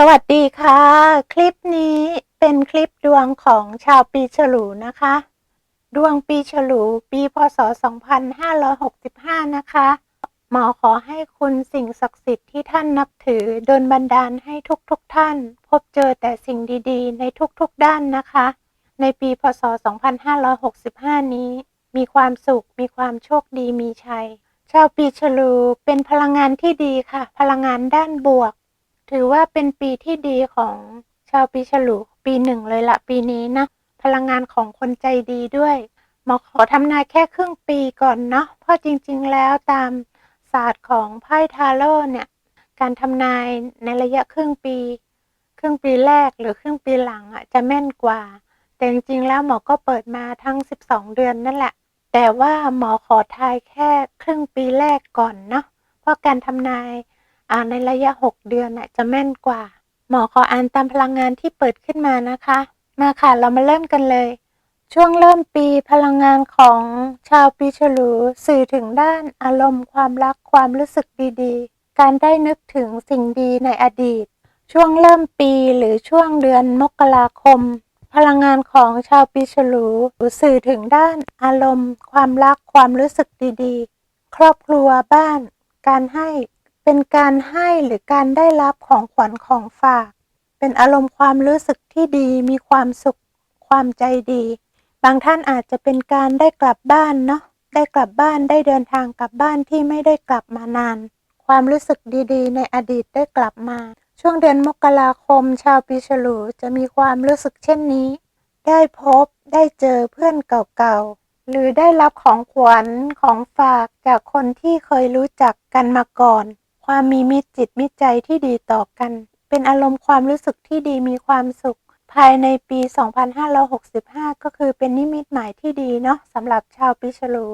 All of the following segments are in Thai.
สวัสดีค่ะ คลิปนี้เป็นคลิปดวงของชาวปีฉลูนะคะ ดวงปีฉลูปีพศ 2565 นะคะ หมอขอให้คุณสิ่งศักดิ์สิทธิ์ที่ท่านนับถือดลบันดาลให้ทุกๆทท่าน พบเจอแต่สิ่งดีๆ ในทุกๆด้านนะคะ ในปีพศ 2565 นี้ มีความสุข มีความโชคดีมีชัย ชาวปีฉลูเป็นพลังงานที่ดีค่ะ พลังงานด้านบวก ถือว่าเป็นปีที่ดีของชาวปีฉลูปีหนึ่งเลยละปีนี้นะ พลังงานของคนใจดีด้วยหมอขอทำนายแค่ครึ่งปีก่อนเนาะเพราะจริง ๆ แล้วตามศาสตร์ของไพ่ทาโร่เนี่ย การทำนายในระยะครึ่งปี ครึ่งปีแรกหรือครึ่งปีหลังอะจะแม่นกว่า แต่จริง ๆ แล้วหมอก็เปิดมาทั้ง 12 เดือนนั่นแหละ แต่ว่าหมอขอทายแค่ครึ่งปีแรกก่อนเนาะเพราะการทำนาย อ่าในระยะ 6 เดือนน่ะจะแม่นกว่า หมอขออ่านตามพลังงานที่เปิดขึ้นมานะคะ มาค่ะเรามาเริ่มกันเลย ช่วงเริ่มปีพลังงานของชาวปีฉลูสื่อถึงด้านอารมณ์ความรักความรู้สึกดีๆ การได้นึกถึงสิ่งดีในอดีต ช่วงเริ่มปีหรือช่วงเดือนมกราคมพลังงานของชาวปีฉลูสื่อถึงด้านอารมณ์ ความรักความรู้สึกดีๆ ครอบครัวบ้าน การให้ เป็นการให้หรือการได้รับของขวัญของฝาก เป็นอารมณ์ความรู้สึกที่ดี มีความสุข ความใจดี บางท่านอาจจะเป็นการได้กลับบ้านเนาะ ได้กลับบ้าน ได้เดินทางกลับบ้านที่ไม่ได้กลับมานาน ความรู้สึกดีๆ ในอดีตได้กลับมา ช่วงเดือนมกราคม ชาวปีฉลูจะมีความรู้สึกเช่นนี้ ได้พบ ได้เจอเพื่อนเก่าๆ หรือได้รับของขวัญ ของฝากจากคนที่เคยรู้จักกันมาก่อน ความมีมิตรจิตมิตรใจที่ดีต่อกัน เป็นอารมณ์ความรู้สึกที่ดีมีความสุข ภายในปี 2565 ก็คือเป็นนิมิตหมายที่ดีเนาะสำหรับชาวปีฉลู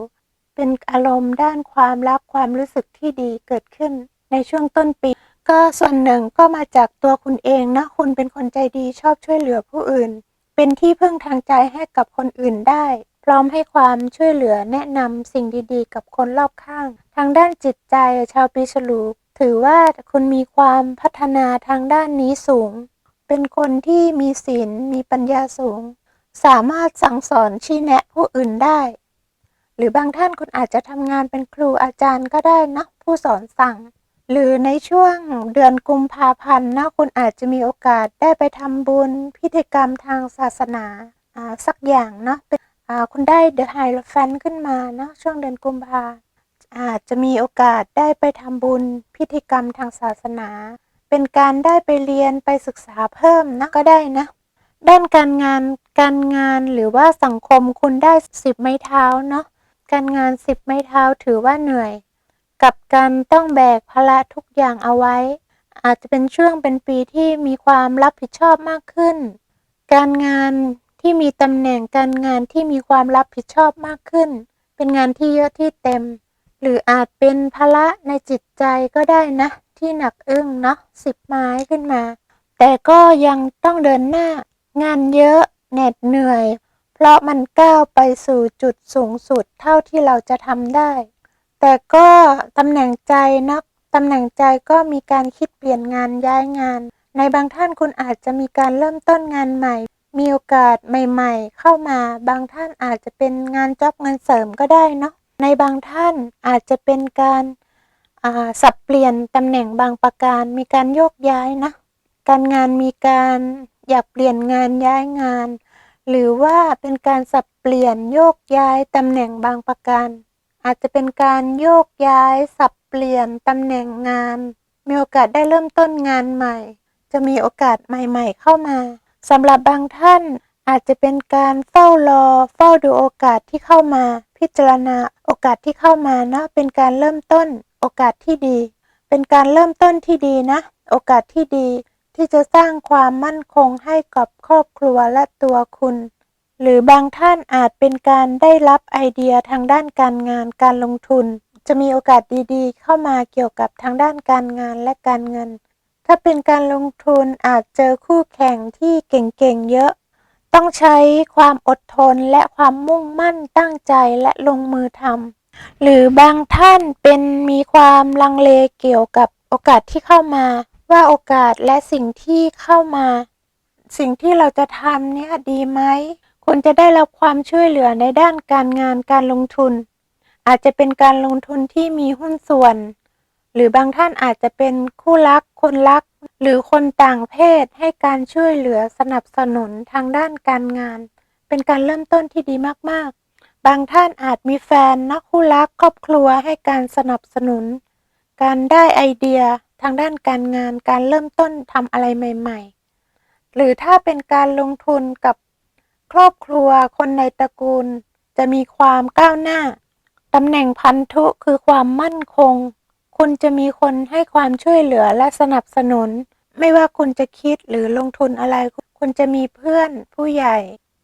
เป็นอารมณ์ด้านความรักความรู้สึกที่ดีเกิดขึ้นในช่วงต้นปี ก็ส่วนหนึ่งก็มาจากตัวคุณเองนะคุณเป็นคนใจดีชอบช่วยเหลือผู้อื่น เป็นที่พึ่งทางใจให้กับคนอื่นได้พร้อมให้ความช่วยเหลือแนะนำสิ่งดีๆ กับคนรอบข้าง ทางด้านจิตใจชาวปีฉลู ถือว่าคุณมีความพัฒนาทางด้านนี้สูง เป็นคนที่มีศีลมีปัญญาสูง สามารถสั่งสอนชี้แนะผู้อื่นได้ หรือบางท่านคุณอาจจะทำงานเป็นครูอาจารย์ก็ได้นะผู้สอนสั่ง หรือในช่วงเดือนกุมภาพันธ์นะคุณอาจจะมีโอกาสได้ไปทำบุญพิธีกรรมทางศาสนาสักอย่างเนาะคุณได้เดอะไฮโลแฟนขึ้นมาเนาะช่วงเดือนกุมภา อาจจะมีโอกาสได้ไปทำบุญพิธีกรรมทางศาสนา เป็นการได้ไปเรียนไปศึกษาเพิ่มนะก็ได้นะ ด้านการงานการงานหรือว่าสังคมคุณได้สิบไม้เท้าเนาะการงานสิบไม้เท้าถือว่าเหนื่อย กับการต้องแบกภาระทุกอย่างเอาไว้ อาจจะเป็นช่วงเป็นปีที่มีความรับผิดชอบมากขึ้น การงานที่มีตำแหน่งการงานที่มีความรับผิดชอบมากขึ้น เป็นงานที่เยอะที่เต็ม หรืออาจเป็นภาระในจิตใจก็ได้นะ ที่หนักอึ้งเนาะสิบไม้ขึ้นมา แต่ก็ยังต้องเดินหน้างานเยอะเหน็ดเหนื่อย เพราะมันก้าวไปสู่จุดสูงสุดเท่าที่เราจะทำได้ แต่ก็ตำแหน่งใจนักตำแหน่งใจก็มีการคิดเปลี่ยนงานย้ายงาน ในบางท่านคุณอาจจะมีการเริ่มต้นงานใหม่ มีโอกาสใหม่ ๆ เข้ามา บางท่านอาจจะเป็นงานจ็อบเงานเสริมก็ได้เนาะ ในบางท่านอาจจะเป็นการาสับเปลี่ยนตำแหน่งบางประการมีการโยกย้ายนะ การงานมีการอยากเปลี่ยนงานย้ายงาน หรือว่าเป็นการสับเปลี่ยนโยกย้ายตำแหน่งบางประการ อาจจะเป็นการโยกย้าย สับเปลี่ยนตำแหน่งงาน มีโอกาสได้เริ่มต้นงานใหม่ จะมีโอกาสใหม่ ๆ เข้ามาสำหรับบางท่าน อาจจะเป็นการเฝ้ารอ เฝ้าดูโอกาสที่เข้ามา พิจารณาโอกาสที่เข้ามานะ เป็นการเริ่มต้น โอกาสที่ดี เป็นการเริ่มต้นที่ดีนะ โอกาสที่ดี ที่จะสร้างความมั่นคงให้กับครอบครัวและตัวคุณ หรือบางท่านอาจเป็นการได้รับไอเดียทางด้านการงานการลงทุน จะมีโอกาสดีๆ เข้ามาเกี่ยวกับทางด้านการงานและการเงิน ถ้าเป็นการลงทุนอาจเจอคู่แข่งที่เก่งๆเยอะ ต้องใช้ความอดทนและความมุ่งมั่นตั้งใจและลงมือทำหรือบางท่านเป็นมีความลังเลเกี่ยวกับโอกาสที่เข้ามาวว่าโอกาสและสิ่งที่เข้ามา สิ่งที่เราจะทำเนี่ยดีไหมคุณจะได้รับความช่วยเหลือในด้านการงานการลงทุน อาจจะเป็นการลงทุนที่มีหุ้นส่วน หรือบางท่านอาจจะเป็นคู่รักคนรัก หรือคนต่างเพศให้การช่วยเหลือสนับสนุนทางด้านการงาน เป็นการเริ่มต้นที่ดีมากๆ บางท่านอาจมีแฟนนักคู่รักครอบครัวให้การสนับสนุน การได้ไอเดียทางด้านการงานการเริ่มต้นทำอะไรใหม่ ๆ หรือถ้าเป็นการลงทุนกับครอบครัวคนในตระกูล จะมีความก้าวหน้าตำแหน่งพันธุคือความมั่นคง คุณจะมีคนให้ความช่วยเหลือและสนับสนุน ไม่ว่าคุณจะคิดหรือลงทุนอะไร คุณจะมีเพื่อนผู้ใหญ่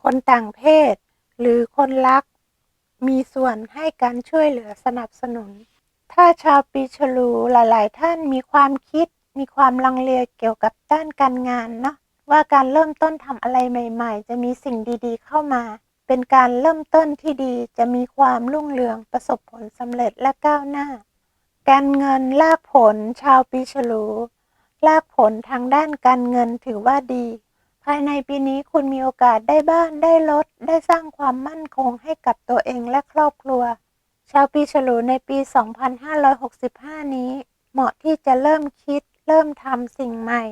คนต่างเพศ หรือคนรัก มีส่วนให้การช่วยเหลือสนับสนุน ถ้าชาวปีฉลูหลาย ๆ ท่านมีความคิด มีความลังเลเกี่ยวกับด้านการงานเนาะว่าการเริ่มต้นทำอะไรใหม่ ๆ จะมีสิ่งดีๆ เข้ามาเป็นการเริ่มต้นที่ดีจะมีความรุ่งเรืองประสบผลสำเร็จและก้าวหน้า การเงินลากผลชาวปีฉลู ลากผลทางด้านการเงินถือว่าดี ภายในปีนี้คุณมีโอกาสได้บ้านได้รถได้สร้างความมั่นคงให้กับตัวเองและครอบครัว ชาวปีฉลูในปี 2565 นี้ เหมาะที่จะเริ่มคิด เริ่มทำสิ่งใหม่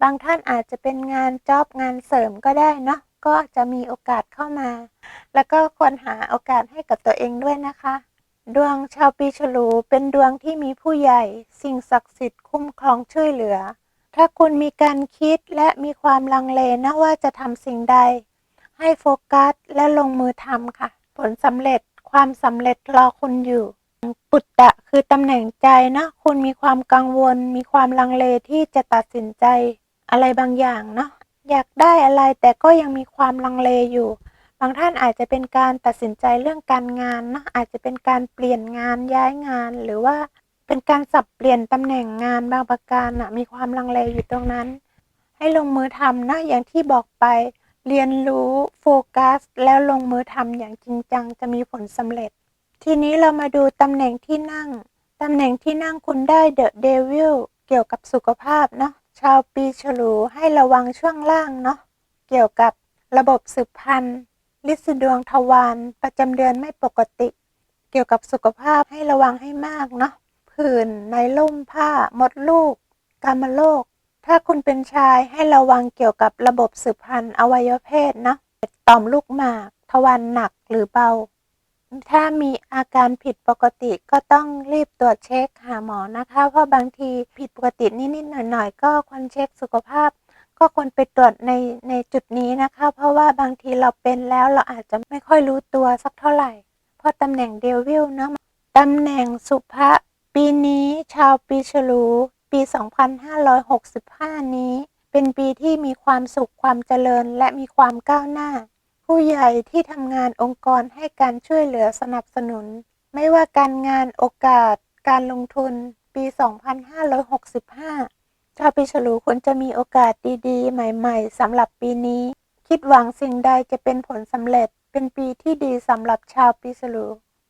บางท่านอาจจะเป็นงานจ็อบงานเสริมก็ได้เนาะก็จะมีโอกาสเข้ามา แล้วก็ควรหาโอกาสให้กับตัวเองด้วยนะคะ ดวงชาวปีฉลูเป็นดวงที่มีผู้ใหญ่ สิ่งศักดิ์สิทธิ์คุ้มครองช่วยเหลือ ถ้าคุณมีการคิดและมีความลังเลนะว่าจะทำสิ่งใด ให้โฟกัสและลงมือทำค่ะ ผลสำเร็จความสำเร็จรอคุณอยู่ปุตตะคือตำแหน่งใจนะ คุณมีความกังวล มีความลังเลที่จะตัดสินใจ อะไรบางอย่างเนาะอยากได้อะไรแต่ก็ยังมีความลังเลอยู่างท่านอาจจะเป็นการตัดสินใจเรื่องการงานนะอาจจะเป็นการเปลี่ยนงานย้ายงาน หรือว่าเป็นการสับเปลี่ยนตำแหน่งงานบางประการนะมีความลังเลอยู่ตรงนั้น ให้ลงมือทำนะอย่างที่บอกไป เรียนรู้โฟกัส แล้วลงมือทำอย่างจริงจังจะมีผลสำเร็จ ทีนี้เรามาดูตำแหน่งที่นั่งตำแหน่งที่นั่งคุณได้เดอะเดวิลเกี่ยวกับสุขภาพเนาะชาวปีฉลูให้ระวังช่วงล่างเนาะเกี่ยวกับระบบสืบพันธุ์ ลิสดวงทวารประจำเดือนไม่ปกติ เกี่ยวกับสุขภาพให้ระวังให้มากเนาะผื่นในล่มผ้ามดลูก กามโรคถ้าคุณเป็นชายให้ระวังเกี่ยวกับระบบสืบพันธุ์อวัยวะเพศนะต่อมลูกหมากทวารหนักหรือเบา ถ้ามีอาการผิดปกติก็ต้องรีบตรวจเช็คหาหมอนะคะ เพราะบางทีผิดปกตินิดๆหน่อยๆ ก็ควรเช็คสุขภาพ ก็ควรไปตรวจในในจุดนี้นะคะ เพราะว่าบางทีเราเป็นแล้วเราอาจจะไม่ค่อยรู้ตัวสักเท่าไหร่ เพราะตำแหน่งเดวิลเนาะตำแหน่งสุภะปีนี้ชาวปีฉลูปี 2565 นี้ เป็นปีที่มีความสุขความเจริญและมีความก้าวหน้า ผู้ใหญ่ที่ทำงานองค์กรให้การช่วยเหลือสนับสนุน ไม่ว่าการงานโอกาส การลงทุนปี 2565 ชาวปีฉลูควรจะมีโอกาสดีๆ ใหม่ๆสำหรับปีนี้ คิดหวังสิ่งใดจะเป็นผลสำเร็จ เป็นปีที่ดีสำหรับชาวปีฉลู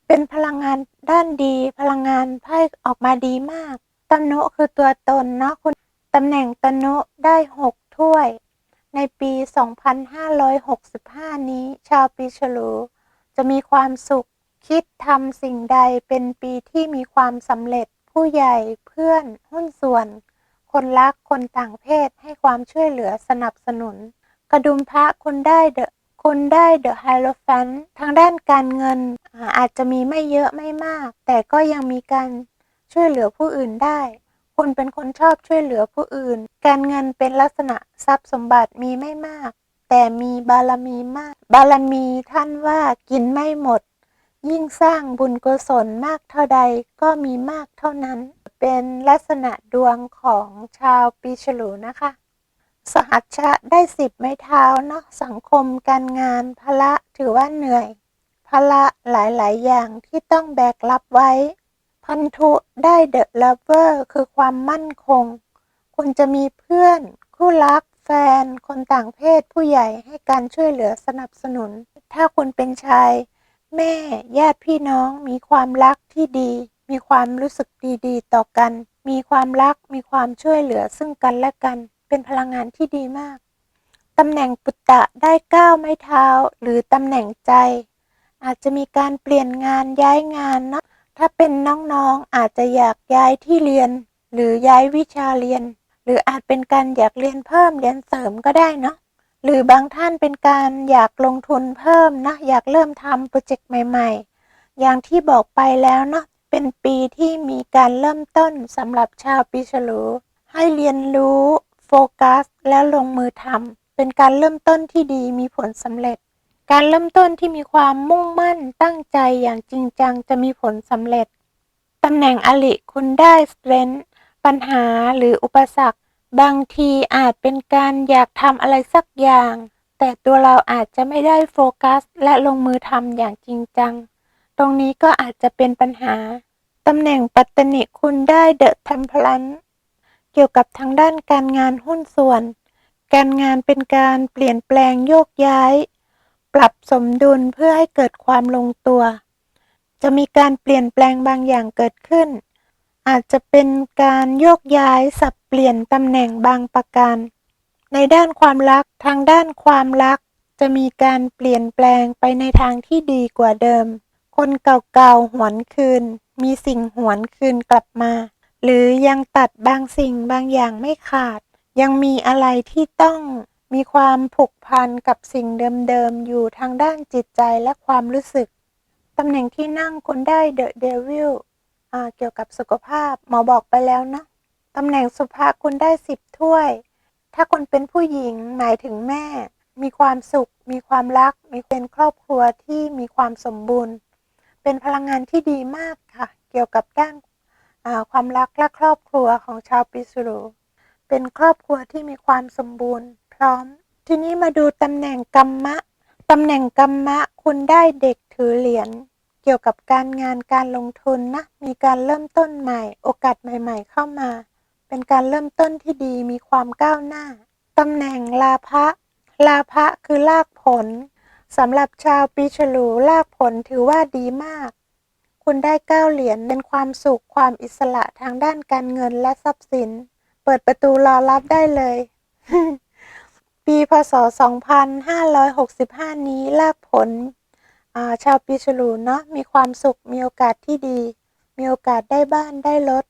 เป็นพลังงานด้านดี พลังงานไพ่ออกมาดีมากตโนคือตัวตนเนาะคุณตำแหน่งตโนได้6ถ้วย ในปี 2565 นี้ชาวปีฉลูจะมีความสุข คิดทำสิ่งใดเป็นปีที่มีความสำเร็จผู้ใหญ่เพื่อนหุ้นส่วน คนรักคนต่างเพศให้ความช่วยเหลือสนับสนุน กระดุมพระคุณได้เดอะคุณได้เดอะไฮโลแฟนทางด้านการเงินอาอาจจะมีไม่เยอะไม่มาก แต่ก็ยังมีการช่วยเหลือผู้อื่นได้ คุณเป็นคนชอบช่วยเหลือผู้อื่น การเงินเป็นลักษณะทรัพย์สมบัติมีไม่มาก แต่มีบารมีมาก บารมีท่านว่ากินไม่หมด ยิ่งสร้างบุญกุศลมากเท่าใดก็มีมากเท่านั้น เป็นลักษณะดวงของชาวปีฉลูนะคะ สหัชะได้สิบไม้เท้าเนาะสังคมการงานภาระถือว่าเหนื่อยภาระหลาย ๆ อย่างที่ต้องแบกรับไว้ พันธุได้เดอะลเวอร์คือความมั่นคง คุณจะมีเพื่อน คู่รัก แฟน คนต่างเพศผู้ใหญ่ให้การช่วยเหลือสนับสนุน ถ้าคุณเป็นชาย แม่ญาติพี่น้องมีความรักที่ดี มีความรู้สึกดีๆ ต่อกัน มีความรัก มีความช่วยเหลือซึ่งกันและกัน เป็นพลังงานที่ดีมาก ตำแหน่งปุตตะได้ก้าวไม้เท้า หรือตำแหน่งใจ อาจจะมีการเปลี่ยนงานย้ายงานเนาะถ้าเป็นน้องๆ อาจจะอยากย้ายที่เรียน หรือย้ายวิชาเรียน หรืออาจเป็นการอยากเรียนเพิ่มเรียนเสริมก็ได้เนาะ หรือบางท่านเป็นการอยากลงทุนเพิ่มนะ อยากเริ่มทำโปรเจกต์ใหม่ ๆ อย่างที่บอกไปแล้วเนาะ เป็นปีที่มีการเริ่มต้นสำหรับชาวปีฉลู ให้เรียนรู้โฟกัส แล้วลงมือทำเป็นการเริ่มต้นที่ดีมีผลสำเร็จ การเริ่มต้นที่มีความมุ่งมั่นตั้งใจอย่างจริงจังจะมีผลสำเร็จตำแหน่งอลิคุณได้สเตรนปัญหาหรืออุปสรรค บางทีอาจเป็นการอยากทำอะไรสักอย่าง แต่ตัวเราอาจจะไม่ได้โฟกัส และลงมือทำอย่างจริงจัง ตรงนี้ก็อาจจะเป็นปัญหา ตำแหน่งปัตตนิคุณได้เดอะเทมพลัน เกี่ยวกับทางด้านการงานหุ้นส่วน การงานเป็นการเปลี่ยนแปลงโยกย้าย ปรับสมดุลเพื่อให้เกิดความลงตัว จะมีการเปลี่ยนแปลงบางอย่างเกิดขึ้น อาจจะเป็นการโยกย้ายสับเปลี่ยนตำแหน่งบางประการ ในด้านความรักทางด้านความรัก จะมีการเปลี่ยนแปลงไปในทางที่ดีกว่าเดิม คนเก่าๆ หวนคืน มีสิ่งหวนคืนกลับมา หรือยังตัดบางสิ่งบางอย่างไม่ขาด ยังมีอะไรที่ต้องมีความผูกพันกับสิ่งเดิมๆ อยู่ทางด้านจิตใจและความรู้สึก ตำแหน่งที่นั่งคนได้เดอะเดวิลเกี่ยวกับสุขภาพหมอบอกไปแล้วนะ ตำแหน่งสุภาคุณได้สิบถ้วย ถ้าคนเป็นผู้หญิงหมายถึงแม่ มีความสุข มีความรัก มีเป็นครอบครัวที่มีความสมบูรณ์ เป็นพลังงานที่ดีมากค่ะ เกี่ยวกับด้านความรักและครอบครัวของชาวปิสุรุเป็นครอบครัวที่มีความสมบูรณ์ พร้อม ทีนี้มาดูตำแหน่งกรรมะตำแหน่งกรรมะคุณได้เด็กถือเหรียญเกี่ยวกับการงานการลงทุนนะ มีการเริ่มต้นใหม่ โอกาสใหม่ ๆ เข้ามา เป็นการเริ่มต้นที่ดีมีความก้าวหน้าตำแหน่งลาภะลาภะคือลากผล สำหรับชาวปีฉลูลากผลถือว่าดีมาก คุณได้เก้าเหรียญเป็นความสุขความอิสระทางด้านการเงินและทรัพย์สิน เปิดประตูรอรับได้เลย ปีพศ 2565 นี้ลากผลชาวปีฉลูเนาะมีความสุขมีโอกาสที่ดี มีโอกาสได้บ้านได้รถ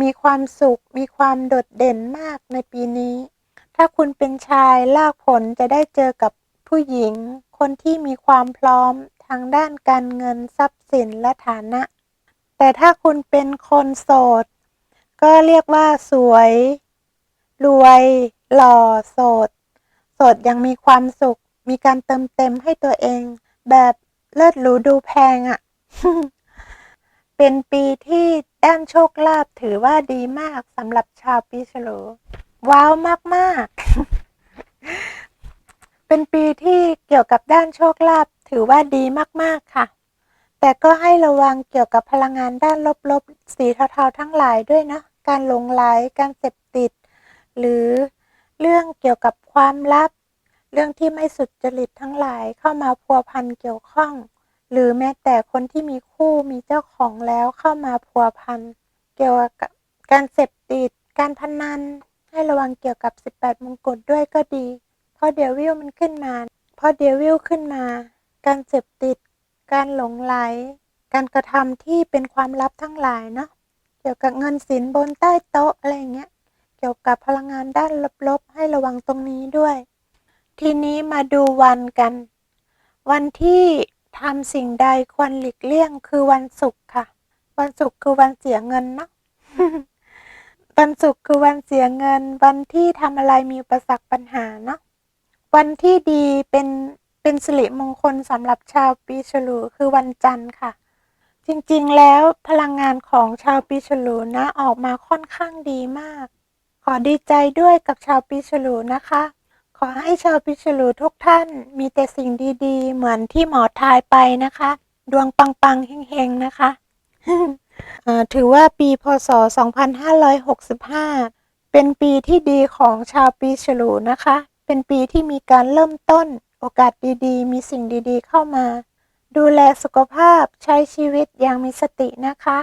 มีความสุข มีความโดดเด่นมากในปีนี้ ถ้าคุณเป็นชายลากผลจะได้เจอกับผู้หญิง คนที่มีความพร้อมทางด้านการเงินทรัพย์สินและฐานะ แต่ถ้าคุณเป็นคนโสด ก็เรียกว่าสวย รวย หล่อโสด โสดยังมีความสุข มีการเติมเต็มให้ตัวเอง แบบเลิศหรูดูแพงอะ่ะ เป็นปีที่ด้านโชคลาภถือว่าดีมากสำหรับชาวปีฉลูว้าวมาก ๆ เป็นปีที่เกี่ยวกับด้านโชคลาภถือว่าดีมากๆค่ะ แต่ก็ให้ระวังเกี่ยวกับพลังงานด้านลบๆ สีเทาๆทั้งหลายด้วยนะ การหลงไหล การเสพติด หรือเรื่องเกี่ยวกับความลับ เรื่องที่ไม่สุดจริตทั้งหลายเข้ามาพัวพันเกี่ยวข้อง หรือแม้แต่คนที่มีคู่มีเจ้าของแล้วเข้ามาพัวพันเกี่ยวกับการเสพติด การพนันให้ระวังเกี่ยวกับ 18 มงกุฎด้วยก็ดี ราะเดวิลมันขึ้นมา เพราะเดวิลขึ้นมา การเสพติด การหลงไหล การกระทำที่เป็นความลับทั้งหลายเนาะ เกี่ยวกับเงินสินบนใต้โต๊ะอะไรเงี้ย เกี่ยวกับพลังงานด้านลบๆ ให้ระวังตรงนี้ด้วย ทีนี้มาดูวันกัน วันที่ทำสิ่งใดควรหลีกเลี่ยงคือวันศุกร์ค่ะ วันศุกร์คือวันเสียเงินเนาะวันศุกร์คือวันเสียเงิน วันที่ทำอะไรมีอุปสรรคปัญหาเนาะ วันที่ดีเป็นเป็นสิริมงคลสำหรับชาวปีฉลูคือวันจันทร์ค่ะ จริงๆแล้วพลังงานของชาวปีฉลูนะออกมาค่อนข้างดีมาก ขอดีใจด้วยกับชาวปีฉลูนะคะ ขอให้ชาวปีฉลูทุกท่านมีแต่สิ่งดีๆ เหมือนที่หมอทายไปนะคะ ดวงปังๆเฮงๆนะคะถือว่าปีพศ 2565 เป็นปีที่ดีของชาวปีฉลูนะคะ เป็นปีที่มีการเริ่มต้น โอกาสดีๆ มีสิ่งดีๆ เข้ามา ดูแลสุขภาพใช้ชีวิตอย่างมีสตินะคะ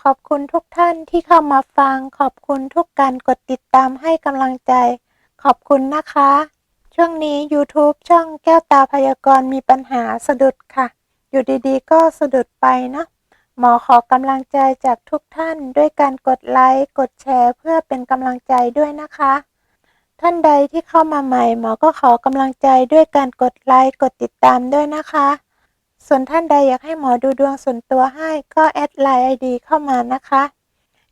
ขอบคุณทุกท่านที่เข้ามาฟัง ขอบคุณทุกการกดติดตามให้กำลังใจ ขอบคุณนะคะ ช่วงนี้ YouTube ช่องแก้วตาพยากรณ์มีปัญหาสะดุดค่ะ อยู่ดีๆ ก็สะดุดไปเนาะหมอขอกำลังใจจากทุกท่านด้วยการกดไลค์ กดแชร์ เพื่อเป็นกำลังใจด้วยนะคะ ท่านใดที่เข้ามาใหม่หมอก็ขอกำลังใจด้วยการกดไลค์กดติดตามด้วยนะคะ ส่วนท่านใดอยากให้หมอดูดวงส่วนตัวให้ก็แอดไลน์ไอดีเข้ามานะคะ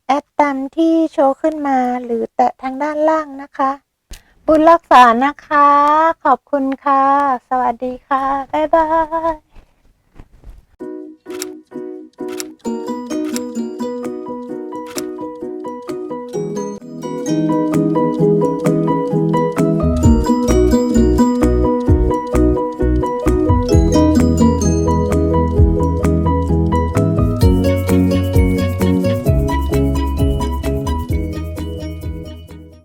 แอดตามที่โชว์ขึ้นมาหรือแตะทางด้านล่างนะคะ บุญรักษานะคะ ขอบคุณค่ะ สวัสดีค่ะ บ๊ายบาย「